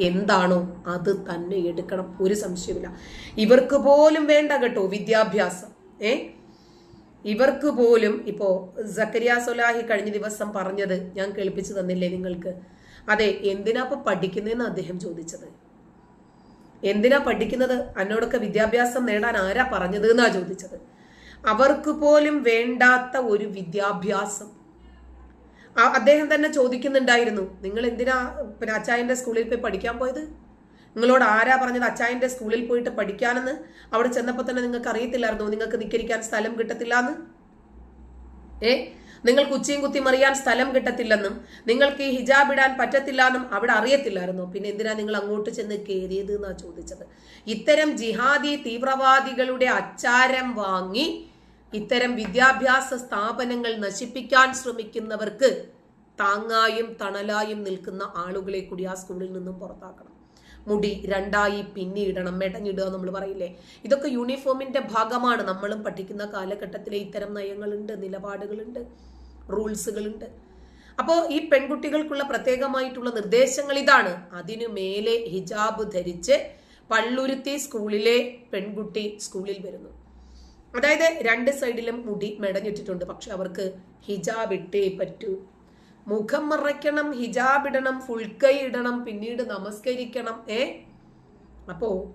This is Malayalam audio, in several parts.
എന്താണോ അത് തന്നെ എടുക്കണം. ഒരു സംശയമില്ല ഇവർക്ക് പോലും വേണ്ട കേട്ടോ വിദ്യാഭ്യാസം. ഏ? ഇവർക്ക് പോലും ഇപ്പോ സക്കരിയ സൊലാഹി കഴിഞ്ഞ ദിവസം പറഞ്ഞത് ഞാൻ കേൾപ്പിച്ചു തന്നില്ലേ നിങ്ങൾക്ക്? അതെ എന്തിനാ ഇപ്പൊ പഠിക്കുന്നതെന്ന് അദ്ദേഹം ചോദിച്ചത്? എന്തിനാ പഠിക്കുന്നത്? എന്നോടൊക്കെ വിദ്യാഭ്യാസം നേടാൻ ആരാ പറഞ്ഞത് എന്നാ ചോദിച്ചത്? അവർക്ക് പോലും വേണ്ടാത്ത ഒരു വിദ്യാഭ്യാസം അദ്ദേഹം തന്നെ ചോദിക്കുന്നുണ്ടായിരുന്നു നിങ്ങൾ എന്തിനാ പിന്നെ അച്ചായന്റെ സ്കൂളിൽ പോയി പഠിക്കാൻ പോയത്? നിങ്ങളോട് ആരാ പറഞ്ഞത് അച്ചായന്റെ സ്കൂളിൽ പോയിട്ട് പഠിക്കാനെന്ന്? അവിടെ ചെന്നപ്പോൾ തന്നെ നിങ്ങൾക്ക് അറിയത്തില്ലായിരുന്നു നിങ്ങൾക്ക് നിക്കരിക്കാൻ സ്ഥലം കിട്ടത്തില്ല എന്ന് ഏ നിങ്ങൾക്ക് ഉച്ചയും കുത്തി മറിയാൻ സ്ഥലം കിട്ടത്തില്ലെന്നും നിങ്ങൾക്ക് ഈ ഹിജാബ് ഇടാൻ പറ്റത്തില്ല എന്നും അവിടെ അറിയത്തില്ലായിരുന്നു? പിന്നെ എന്തിനാ നിങ്ങൾ അങ്ങോട്ട് ചെന്ന് കയറിയത്? എന്നാ ചോദിച്ചത്. ഇത്തരം ജിഹാദി തീവ്രവാദികളുടെ അച്ചാരം വാങ്ങി ഇത്തരം വിദ്യാഭ്യാസ സ്ഥാപനങ്ങൾ നശിപ്പിക്കാൻ ശ്രമിക്കുന്നവർക്ക് താങ്ങായും തണലായും നിൽക്കുന്ന ആളുകളെ കൂടി ആ സ്കൂളിൽ നിന്നും പുറത്താക്കണം. മുടി രണ്ടായി പിന്നിയിടണം മെടഞ്ഞിടുക നമ്മൾ പറയില്ലേ? ഇതൊക്കെ യൂണിഫോമിന്റെ ഭാഗമാണ്. നമ്മളും പഠിക്കുന്ന കാലഘട്ടത്തിലെ ഇത്തരം നയങ്ങളുണ്ട് നിലപാടുകളുണ്ട് റൂൾസുകളുണ്ട്. അപ്പോൾ ഈ പെൺകുട്ടികൾക്കുള്ള പ്രത്യേകമായിട്ടുള്ള നിർദ്ദേശങ്ങൾ ഇതാണ്. അതിനു മേലെ ഹിജാബ് ധരിച്ച് പള്ളുരുത്തി സ്കൂളിലെ പെൺകുട്ടി സ്കൂളിൽ വരുന്നു. അതായത് രണ്ട് സൈഡിലും മുടി മെടഞ്ഞിട്ടിട്ടുണ്ട്. പക്ഷെ അവർക്ക് ഹിജാബ് ഇട്ടേ പറ്റൂ. മുഖം മറയ്ക്കണം ഹിജാബ് ഇടണം ഫുൾക്കൈ ഇടണം പിന്നീട് നമസ്കരിക്കണം ഏ? അപ്പോ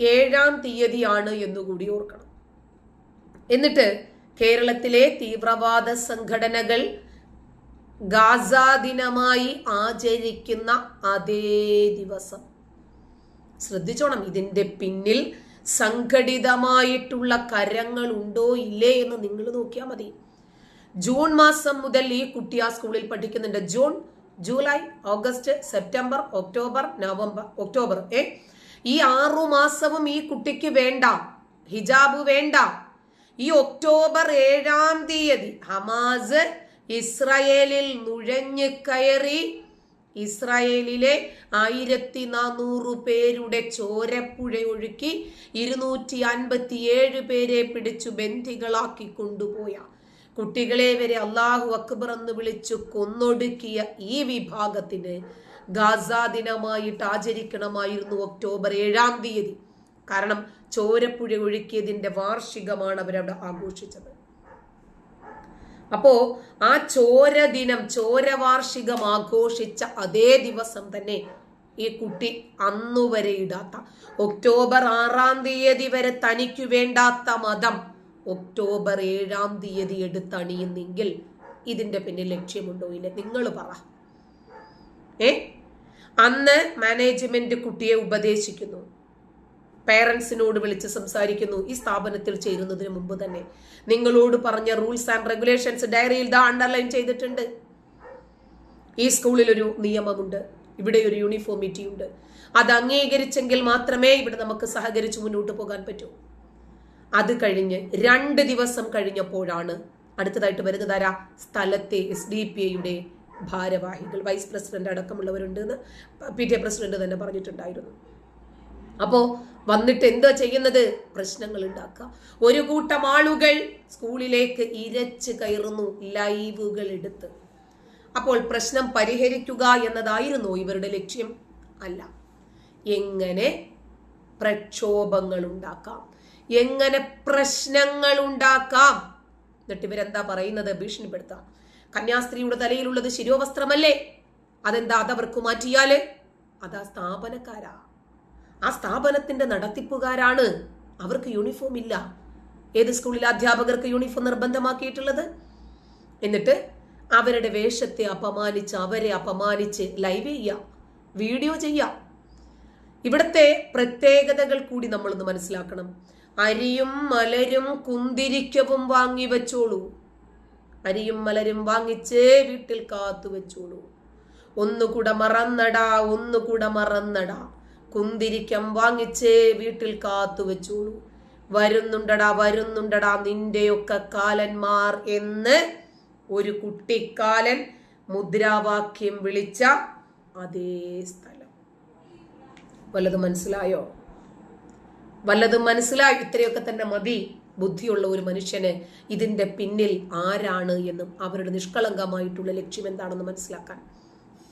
ഏഴാം തീയതിയാണ് എന്നുകൂടി ഓർക്കണം. എന്നിട്ട് കേരളത്തിലെ തീവ്രവാദ സംഘടനകൾ ഗാസ ദിനമായി ആചരിക്കുന്ന അതേ ദിവസം. ശ്രദ്ധിച്ചോണം ഇതിന്റെ പിന്നിൽ സംഘടിതമായിട്ടുള്ള കരങ്ങൾ ഉണ്ടോ ഇല്ലേ എന്ന് നിങ്ങൾ നോക്കിയാൽ മതി. ജൂൺ മാസം മുതൽ ഈ കുട്ടി ആ സ്കൂളിൽ പഠിക്കുന്നുണ്ട്. June July August September October November October ഏ? ഈ ആറു മാസവും ഈ കുട്ടിക്ക് വേണ്ട ഹിജാബ് വേണ്ട. ഈ ഒക്ടോബർ ഏഴാം തീയതി ഹമാസ് ഇസ്രയേലിൽ നുഴഞ്ഞു കയറി ഇസ്രായേലിലെ ആയിരത്തി നാനൂറ് പേരുടെ ചോരപ്പുഴ ഒഴുക്കി ഇരുന്നൂറ്റി അൻപത്തിയേഴ് പേരെ പിടിച്ചു ബന്ധികളാക്കി കൊണ്ടുപോയ. കുട്ടികളെ വരെ അള്ളാഹു അക്ബർ എന്ന് വിളിച്ചു കൊന്നൊടുക്കിയ ഈ വിഭാഗത്തിന് ഗാസ ദിനമായിട്ട് ആചരിക്കണമായിരുന്നു ഒക്ടോബർ ഏഴാം തീയതി. കാരണം ചോരപ്പുഴ ഒഴുക്കിയതിന്റെ വാർഷികമാണ് അവരവിടെ ആഘോഷിച്ചത്. അപ്പോ ആ ചോര ദിനം ചോരവാർഷികം ആഘോഷിച്ച അതേ ദിവസം തന്നെ ഈ കുട്ടി അന്നുവരെ ഇടാത്ത ഒക്ടോബർ ആറാം തീയതി വരെ തനിക്ക് വേണ്ടാത്ത മതം ഒക്ടോബർ ഏഴാം തീയതി എടുത്തണിയുന്നെങ്കിൽ ഇതിന്റെ പിന്നെ ലക്ഷ്യമുണ്ടോ ഇല്ല? നിങ്ങൾ പറ. ഏ? അന്ന് മാനേജ്മെന്റ് കുട്ടിയെ ഉപദേശിക്കുന്നു. പേരൻസിനോട് വിളിച്ച് സംസാരിക്കുന്നു. ഈ സ്ഥാപനത്തിൽ ചേരുന്നതിന് മുമ്പ് തന്നെ. നിങ്ങളോട് പറഞ്ഞ റൂൾസ് ആൻഡ് റെഗുലേഷൻസ് ഡയറിയിൽ ദാ അണ്ടർലൈൻ ചെയ്തിട്ടുണ്ട്. ഈ സ്കൂളിൽ ഒരു നിയമമുണ്ട്. ഇവിടെ ഒരു യൂണിഫോമിറ്റി ഉണ്ട്. അത് അംഗീകരിച്ചെങ്കിൽ മാത്രമേ ഇവിടെ നമുക്ക് സഹകരിച്ച് മുന്നോട്ട് പോകാൻ പറ്റൂ. അത് കഴിഞ്ഞ് രണ്ട് ദിവസം കഴിഞ്ഞപ്പോഴാണ് അടുത്തതായിട്ട് വരുന്നതാരാ സ്ഥലത്തെ എസ് ഡി പി ഐയുടെ ഭാരവാഹികൾ. വൈസ് പ്രസിഡന്റ് അടക്കമുള്ളവരുണ്ട് എന്ന് പി ടി എ പ്രസിഡന്റ് തന്നെ പറഞ്ഞിട്ടുണ്ടായിരുന്നു. അപ്പോ വന്നിട്ട് എന്താ ചെയ്യുന്നത്? പ്രശ്നങ്ങൾ ഉണ്ടാക്കുക. ഒരു കൂട്ടം ആളുകൾ സ്കൂളിലേക്ക് ഇരച്ച് കയറുന്നു ലൈവുകൾ എടുത്ത്. അപ്പോൾ പ്രശ്നം പരിഹരിക്കുക എന്നതായിരുന്നു ഇവരുടെ ലക്ഷ്യം. അല്ല എങ്ങനെ പ്രക്ഷോഭങ്ങൾ ഉണ്ടാക്കാം? എങ്ങനെ പ്രശ്നങ്ങൾ ഉണ്ടാക്കാം? എന്നിട്ട് ഇവരെന്താ പറയുന്നത്? ഭീഷണിപ്പെടുത്താം. കന്യാസ്ത്രീയുടെ തലയിലുള്ളത് ശിരോവസ്ത്രമല്ലേ? അതെന്താ അതവർക്ക് മാറ്റിയാൽ? അതാ സ്ഥാപനക്കാരാ. ആ സ്ഥാപനത്തിന്റെ നടത്തിപ്പുകാരാണ്. അവർക്ക് യൂണിഫോം ഇല്ല. ഏത് സ്കൂളിലെ അധ്യാപകർക്ക് യൂണിഫോം നിർബന്ധമാക്കിയിട്ടുള്ളത്? എന്നിട്ട് അവരുടെ വേഷത്തെ അപമാനിച്ച് അവരെ അപമാനിച്ച് ലൈവ് ചെയ്യാം വീഡിയോ ചെയ്യാം ഇവിടുത്തെ പ്രത്യേകതകൾ കൂടി നമ്മളൊന്ന് മനസ്സിലാക്കണം. അരിയും മലരും കുന്തിരിക്കവും വാങ്ങി വെച്ചോളൂ. അരിയും മലരും വാങ്ങിച്ചേ വീട്ടിൽ കാത്തു വെച്ചോളൂ. ഒന്നുകൂടെ മറന്നടാ ഒന്നുകൂടെ മറന്നടാ. കുന്തിരിക്കം വാങ്ങിച്ച് വീട്ടിൽ കാത്തു വെച്ചോളൂ. വരുന്നുണ്ടടാ വരുന്നുണ്ടടാ നിന്റെയൊക്കെ കാലന്മാർ എന്ന് ഒരു കുട്ടിക്കാലൻ മുദ്രാവാക്യം വിളിച്ച അതേ സ്ഥലം. വല്ലത് മനസ്സിലായോ? വല്ലത് മനസ്സിലായി? ഇത്രയൊക്കെ തന്നെ മതി. ബുദ്ധിയുള്ള ഒരു മനുഷ്യന് ഇതിന്റെ പിന്നിൽ ആരാണ് എന്നും അവരുടെ നിഷ്കളങ്കമായിട്ടുള്ള ലക്ഷ്യം എന്താണെന്ന് മനസ്സിലാക്കാൻ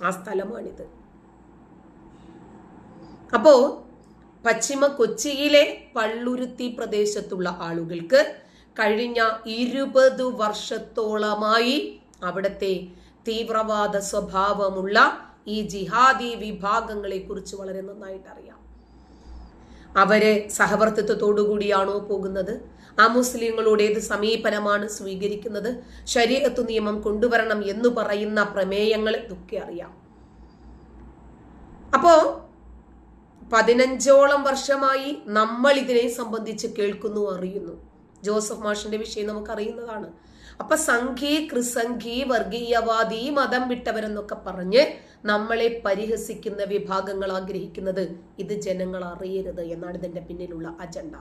ആ സ്ഥലമാണിത്. അപ്പോ പശ്ചിമ കൊച്ചിയിലെ പള്ളുരുത്തി പ്രദേശത്തുള്ള ആളുകൾക്ക് കഴിഞ്ഞ ഇരുപത് വർഷത്തോളമായി അവിടുത്തെ തീവ്രവാദ സ്വഭാവമുള്ള ഈ ജിഹാദി വിഭാഗങ്ങളെ കുറിച്ച് വളരെ നന്നായിട്ട് അറിയാം അവർ സഹവർത്തിത്വത്തോടുകൂടിയാണോ പോകുന്നത്? ആ മുസ്ലിങ്ങളോട് ഏത് സമീപനമാണ് സ്വീകരിക്കുന്നത്? ശരീരത്തു നിയമം കൊണ്ടുവരണം എന്ന് പറയുന്ന പ്രമേയങ്ങൾ ഇതൊക്കെ അറിയാം. അപ്പോ പതിനഞ്ചോളം വർഷമായി നമ്മൾ ഇതിനെ സംബന്ധിച്ച് കേൾക്കുന്നു അറിയുന്നു. ജോസഫ് മാഷിന്റെ വിഷയം നമുക്ക് അറിയുന്നതാണ് അപ്പൊ സംഘി ക്രിസംഘി വർഗീയവാദി മതം വിട്ടവരെന്നൊക്കെ പറഞ്ഞ് നമ്മളെ പരിഹസിക്കുന്ന വിഭാഗങ്ങൾ ആഗ്രഹിക്കുന്നത് ഇത് ജനങ്ങൾ അറിയരുത് എന്നാണ് ഇതിന്റെ പിന്നിലുള്ള അജണ്ട.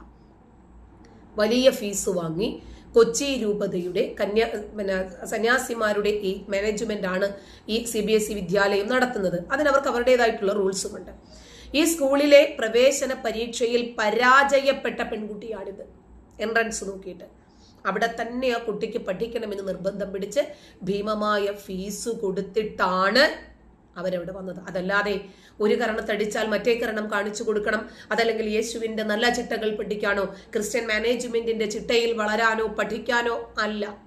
വലിയ ഫീസ് വാങ്ങി കൊച്ചി രൂപതയുടെ കന്യാ പിന്നെ സന്യാസിമാരുടെ ഈ മാനേജ്മെന്റ് ആണ് ഈ സി ബി എസ് ഇ വിദ്യാലയം നടത്തുന്നത്. അതിനവർക്ക് അവരുടേതായിട്ടുള്ള റൂൾസുമുണ്ട് ഈ സ്കൂളിലെ പ്രവേശന പരീക്ഷയിൽ പരാജയപ്പെട്ട പെൺകുട്ടിയാണിത്. എൻട്രൻസ് നോക്കിയിട്ട്. അവിടെ തന്നെ ആ കുട്ടിക്ക് പഠിക്കണമെന്ന് നിർബന്ധം പിടിച്ച് ഭീമമായ ഫീസ് കൊടുത്തിട്ടാണ് അവരവിടെ വന്നത്. അതല്ലാതെ ഒരു കരണത്തടിച്ചാൽ മറ്റേ കരണം കാണിച്ചു കൊടുക്കണം. അതല്ലെങ്കിൽ യേശുവിന്റെ നല്ല ചിട്ടകൾ പഠിക്കാനോ ക്രിസ്ത്യൻ മാനേജ്മെന്റിന്റെ ചിട്ടയിൽ വളരാനോ പഠിക്കാനോ അല്ല.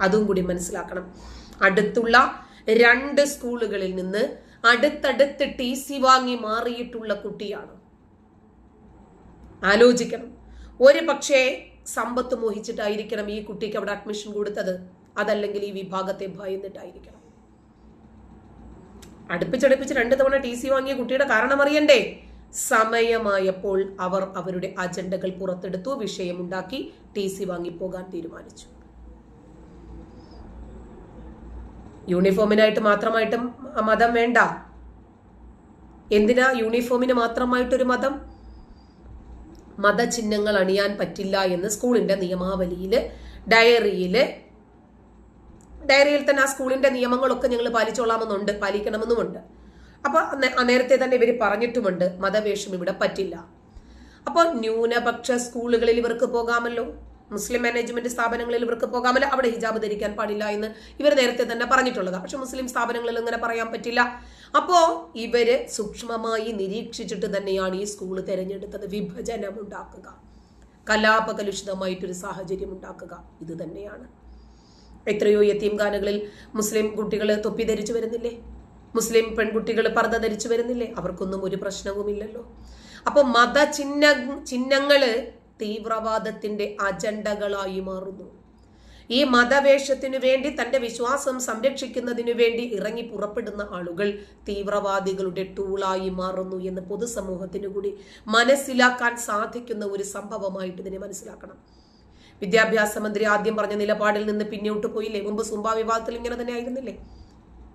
അതും കൂടി മനസ്സിലാക്കണം. അടുത്തുള്ള രണ്ട് സ്കൂളുകളിൽ നിന്ന് അടുത്തടുത്ത് ടി സി വാങ്ങി മാറിയിട്ടുള്ള കുട്ടിയാണ്. ആലോചിക്കണം. ഒരു പക്ഷേ സമ്പത്ത് മോഹിച്ചിട്ടായിരിക്കണം ഈ കുട്ടിക്ക് അവിടെ അഡ്മിഷൻ കൊടുത്തത്. അതല്ലെങ്കിൽ ഈ വിഭാഗത്തെ ഭയന്നിട്ടായിരിക്കണം. അടുപ്പിച്ചടുപ്പിച്ച് രണ്ട് തവണ ടി സി വാങ്ങിയ കുട്ടിയുടെ കാരണം അറിയണ്ടേ? സമയമായപ്പോൾ അവർ അവരുടെ അജണ്ടകൾ പുറത്തെടുത്തു. വിഷയമുണ്ടാക്കി ടി സി വാങ്ങിപ്പോകാൻ തീരുമാനിച്ചു. യൂണിഫോമിനായിട്ട് മാത്രമായിട്ടും മതം വേണ്ട. എന്തിനാ യൂണിഫോമിന് മാത്രമായിട്ടൊരു മതം? മതചിഹ്നങ്ങൾ അണിയാൻ പറ്റില്ല എന്ന് സ്കൂളിന്റെ നിയമാവലിയിൽ ഡയറിയിൽ ഡയറിയിൽ തന്നെ ആ സ്കൂളിന്റെ നിയമങ്ങളൊക്കെ ഞങ്ങൾ പാലിച്ചോളാമെന്നുണ്ട് പാലിക്കണമെന്നുമുണ്ട്. അപ്പൊ നേരത്തെ തന്നെ ഇവർ പറഞ്ഞിട്ടുമുണ്ട് മതവേഷം ഇവിടെ പറ്റില്ല. അപ്പോൾ ന്യൂനപക്ഷ സ്കൂളുകളിൽ ഇവർക്ക് പോകാമല്ലോ. മുസ്ലിം മാനേജ്മെന്റ് സ്ഥാപനങ്ങളിൽ ഇവർക്ക് പോകാമല്ലോ. അവിടെ ഹിജാബ് ധരിക്കാൻ പാടില്ല എന്ന് ഇവർ നേരത്തെ തന്നെ പറഞ്ഞിട്ടുള്ളതാണ്. പക്ഷെ മുസ്ലിം സ്ഥാപനങ്ങളിൽ ഇങ്ങനെ പറയാൻ പറ്റില്ല. അപ്പോ ഇവർ സൂക്ഷ്മമായി നിരീക്ഷിച്ചിട്ട് തന്നെയാണ് ഈ സ്കൂൾ തിരഞ്ഞെടുത്തത്. വിഭജനം ഉണ്ടാക്കുക. കലാപകലുഷിതമായിട്ടൊരു സാഹചര്യം ഉണ്ടാക്കുക. ഇത് തന്നെയാണ്. എത്രയോ യത്തീംഖാനകളിൽ മുസ്ലിം കുട്ടികൾ തൊപ്പി ധരിച്ചു വരുന്നില്ലേ? മുസ്ലിം പെൺകുട്ടികൾ പർദ്ദ ധരിച്ചു വരുന്നില്ലേ? അവർക്കൊന്നും ഒരു പ്രശ്നവുമില്ലല്ലോ. മത മതചിഹ്ന ചിഹ്നങ്ങൾ തീവ്രവാദത്തിന്റെ അജണ്ടകളായി മാറുന്നു. ഈ മതവേഷത്തിനു വേണ്ടി തന്റെ വിശ്വാസം സംരക്ഷിക്കുന്നതിനു വേണ്ടി ഇറങ്ങി പുറപ്പെടുന്ന ആളുകൾ തീവ്രവാദികളുടെ ടൂളായി മാറുന്നു എന്ന് പൊതുസമൂഹത്തിനു കൂടി മനസ്സിലാക്കാൻ സാധിക്കുന്ന ഒരു സംഭവമായിട്ട് ഇതിനെ മനസ്സിലാക്കണം. വിദ്യാഭ്യാസ മന്ത്രി ആദ്യം പറഞ്ഞ നിലപാടിൽ നിന്ന് പിന്നോട്ട് പോയില്ലേ? മുമ്പ് സുംബ വിവാദത്തിൽ ഇങ്ങനെ തന്നെ ആയിരുന്നില്ലേ?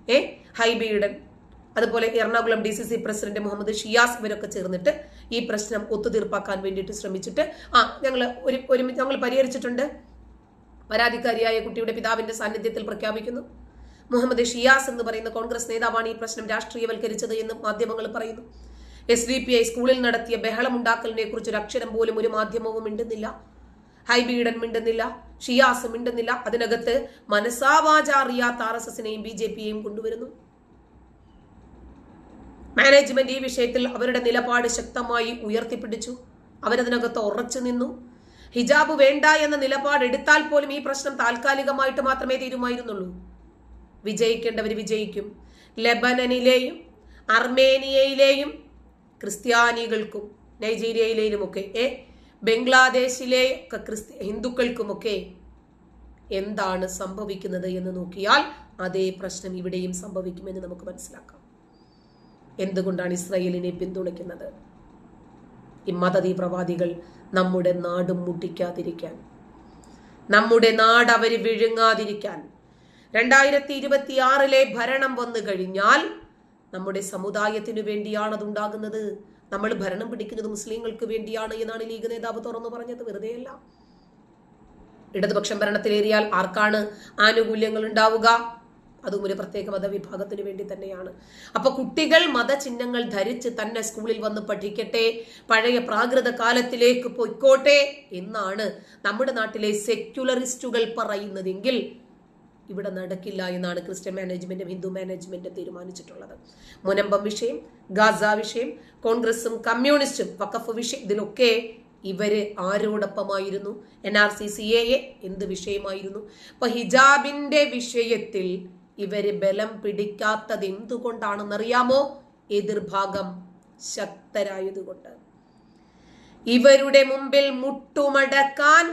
ഏ? ഹൈബീഡൻ അതുപോലെ Ernakulam D C C president Muhammad Shiyas ഇവരൊക്കെ ചേർന്നിട്ട് ഈ പ്രശ്നം ഒത്തുതീർപ്പാക്കാൻ വേണ്ടിയിട്ട് ശ്രമിച്ചിട്ട് ആ ഞങ്ങൾ ഒരു ഒരുമിച്ച് ഞങ്ങൾ പരിഹരിച്ചിട്ടുണ്ട്. പരാതിക്കാരിയായ കുട്ടിയുടെ പിതാവിന്റെ സാന്നിധ്യത്തിൽ പ്രഖ്യാപിക്കുന്നു. മുഹമ്മദ് ഷിയാസ് എന്ന് പറയുന്ന കോൺഗ്രസ് നേതാവാണ് ഈ പ്രശ്നം രാഷ്ട്രീയവൽക്കരിച്ചത് എന്ന് മാധ്യമങ്ങൾ പറയുന്നു. എസ് ഡി പി ഐ സ്കൂളിൽ നടത്തിയ ബഹളമുണ്ടാക്കലിനെ കുറിച്ച് ഒരു അക്ഷരം പോലും ഒരു മാധ്യമവും മിണ്ടുന്നില്ല. ഹൈബീഡൻ മിണ്ടുന്നില്ല. ഷിയാസ് മിണ്ടുന്നില്ല. അതിനകത്ത് മനസാവാച അറിയാത്ത ആർ എസ് എസിനെയും ബി ജെ പിയെയും കൊണ്ടുവരുന്നു. മാനേജ്മെന്റ് ഈ വിഷയത്തിൽ അവരുടെ നിലപാട് ശക്തമായി ഉയർത്തിപ്പിടിച്ചു. അവരതിനകത്ത് ഉറച്ചു നിന്നു. ഹിജാബ് വേണ്ട എന്ന നിലപാട് എടുത്താൽ പോലും ഈ പ്രശ്നം താൽക്കാലികമായിട്ട് മാത്രമേ തീരുമായിരുന്നുള്ളൂ. വിജയിക്കേണ്ടവർ വിജയിക്കും. ലെബനനിലെയും അർമേനിയയിലെയും ക്രിസ്ത്യാനികൾക്കും നൈജീരിയയിലെയുമൊക്കെ ഏ ബംഗ്ലാദേശിലെ ക്രിസ്ത്യ ഹിന്ദുക്കൾക്കുമൊക്കെ എന്താണ് സംഭവിക്കുന്നത് എന്ന് നോക്കിയാൽ അതേ പ്രശ്നം ഇവിടെയും സംഭവിക്കുമെന്ന് നമുക്ക് മനസ്സിലാക്കാം. എന്തുകൊണ്ടാണ് ഇസ്രയേലിനെ പിന്തുണയ്ക്കുന്നത്? ഈ മതതീവ്രവാദികൾ നമ്മുടെ നാടും മുട്ടിക്കാതിരിക്കാൻ നമ്മുടെ നാട് അവർ വിഴുങ്ങാതിരിക്കാൻ. രണ്ടായിരത്തി ഇരുപത്തി ആറിലെ ഭരണം വന്നു കഴിഞ്ഞാൽ നമ്മുടെ സമുദായത്തിനു വേണ്ടിയാണ് അതുണ്ടാകുന്നത്. നമ്മൾ ഭരണം പിടിക്കുന്നത് മുസ്ലിങ്ങൾക്ക് വേണ്ടിയാണ് എന്നാണ് ലീഗ് നേതാവ് തുറന്നു പറഞ്ഞത്. വെറുതെയല്ല ഇടതുപക്ഷം ഭരണത്തിലേറിയാൽ ആർക്കാണ് ആനുകൂല്യങ്ങൾ ഉണ്ടാവുക? അതും ഒരു പ്രത്യേക മതവിഭാഗത്തിന് വേണ്ടി തന്നെയാണ്. അപ്പൊ കുട്ടികൾ മതചിഹ്നങ്ങൾ ധരിച്ച് തന്നെ സ്കൂളിൽ വന്ന് പഠിക്കട്ടെ പഴയ പ്രാകൃത കാലത്തിലേക്ക് പൊയ്ക്കോട്ടെ എന്നാണ് നമ്മുടെ നാട്ടിലെ സെക്യുലറിസ്റ്റുകൾ പറയുന്നതെങ്കിൽ ഇവിടെ നടക്കില്ല എന്നാണ് ക്രിസ്ത്യൻ മാനേജ്മെന്റും ഹിന്ദു മാനേജ്മെന്റും തീരുമാനിച്ചിട്ടുള്ളത്. മുനമ്പം വിഷയം ഗാസ വിഷയം കോൺഗ്രസും കമ്മ്യൂണിസ്റ്റും വക്കഫ് വിഷയം ഇതിലൊക്കെ ഇവർ ആരോടൊപ്പമായിരുന്നു? N R C C A എന്ത് വിഷയമായിരുന്നു? അപ്പൊ ഹിജാബിന്റെ വിഷയത്തിൽ ഇവർ ബലം പിടിക്കാത്തത് എന്തുകൊണ്ടാണെന്നറിയാമോ എതിർഭാഗം ശക്തരായതുകൊണ്ട്. ഇവരുടെ മുമ്പിൽ മുട്ടുമടക്കാൻ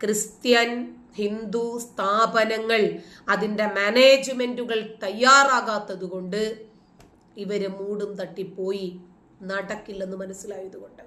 ക്രിസ്ത്യൻ ഹിന്ദു സ്ഥാപനങ്ങൾ അതിന്റെ മാനേജ്മെന്റുകൾ തയ്യാറാകാത്തതുകൊണ്ട് ഇവർ മൂടും തട്ടിപ്പോയി നടക്കില്ലെന്ന് മനസ്സിലായതുകൊണ്ട്.